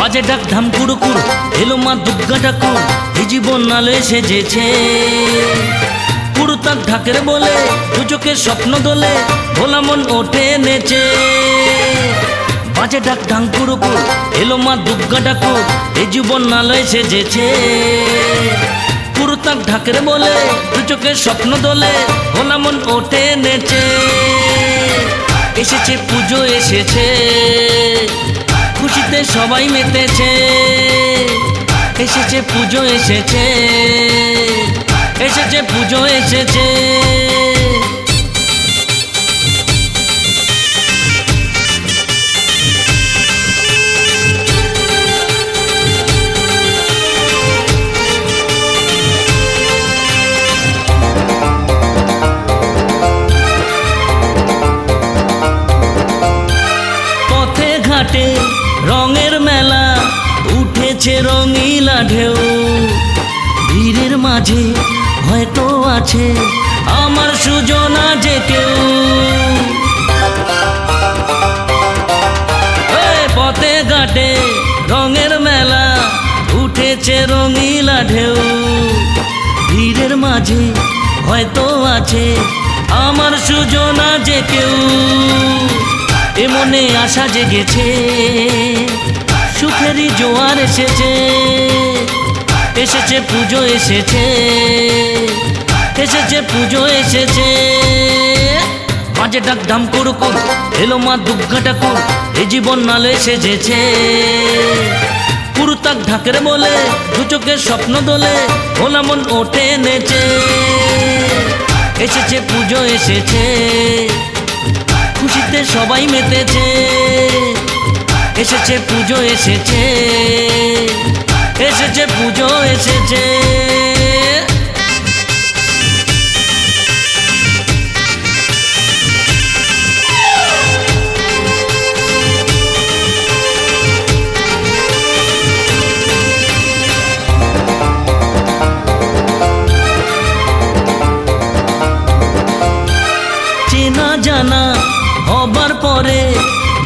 বাজে ডাক ধাম কুড়কুর এলো মা দুর্গা ঠাকুর, এই জীবন নালে সেজেছে। পুরো তাক ঢাকের বলে দু স্বপ্ন দোলে, ভোলা মন ওঠে নেচে। বাজে ডাক ধাম কুড়কুর এলো মা দুর্গা ঠাকুর, এই জীবন নালয় সেজেছে। পুরো তাক ঢাকের বলে দু স্বপ্ন দোলে, ভোলা মন ওঠে নেচে। এসেছে, পুজো এসেছে। সবাই মেতেছে। এসেছে পুজো এসেছে। এসেছে পুজো এসেছে। উঠেছে রঙিলা ঢেউ। ভিড়ের মাঝে হয়তো আছে আমার সুজনা যে কেউ। পথে ঘাটে রঙের মেলা, উঠেছে রঙিলা ঢেউ। ভিড়ের মাঝে হয়তো আছে আমার সুজনা যে কেউ। এ মনে আশা জেগেছে। সুখেরই জোয়ার এসেছে। এসেছে পুজো এসেছে। এসেছে পুজো এসেছে। মাঝে ডাক ধাম করুকুর এলো মা দুর্গা ঠাকুর, এ জীবন নালে সেজেছে। পুরু তাক ঢাকের বলে, দু চোখের স্বপ্ন দোলে, ভোলা মন ওঠে নেচে। এসেছে পুজো এসেছে। খুশিতে সবাই মেতেছে। এসেছে পুজো এসেছে। এসেছে পুজো এসেছে।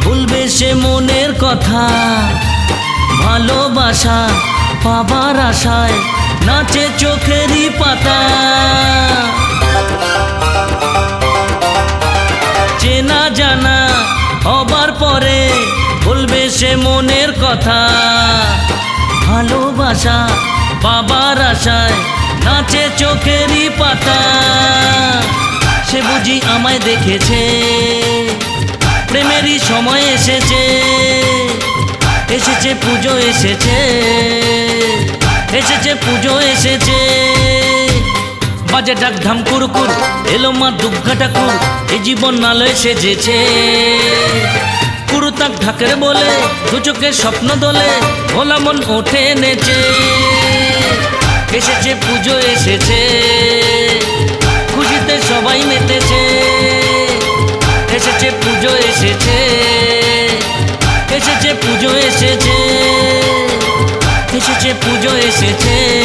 ভুলবে সে মনের কথা। ভালোবাসা পাবার আশায় নাচে চোখেরই পাতা। চেনা জানা হবার পরে ভুলবে সে মনের কথা। ভালোবাসা বাবার আশায় নাচে চোখেরই পাতা। সে বুঝি আমায় দেখেছে। প্রেমেরই সময় এসেছে। এসেছে, পুজো এসেছে। এসেছে, পুজো এসেছে। বাজে ডাক ধাম কুরকুর, এলো মা দুর্গা ঠাকুর, এ জীবন নালয় সেজেছে। পুরু তাক ঢাকের বলে, দু চোখে স্বপ্ন দোলে, ভোলা মন ওঠে নেচে। এসেছে, পুজো এসেছে। খুশিতে সবাই মেতেছে এসেছে। এসেছে পুজো এসেছে। এসেছে পুজো এসেছে।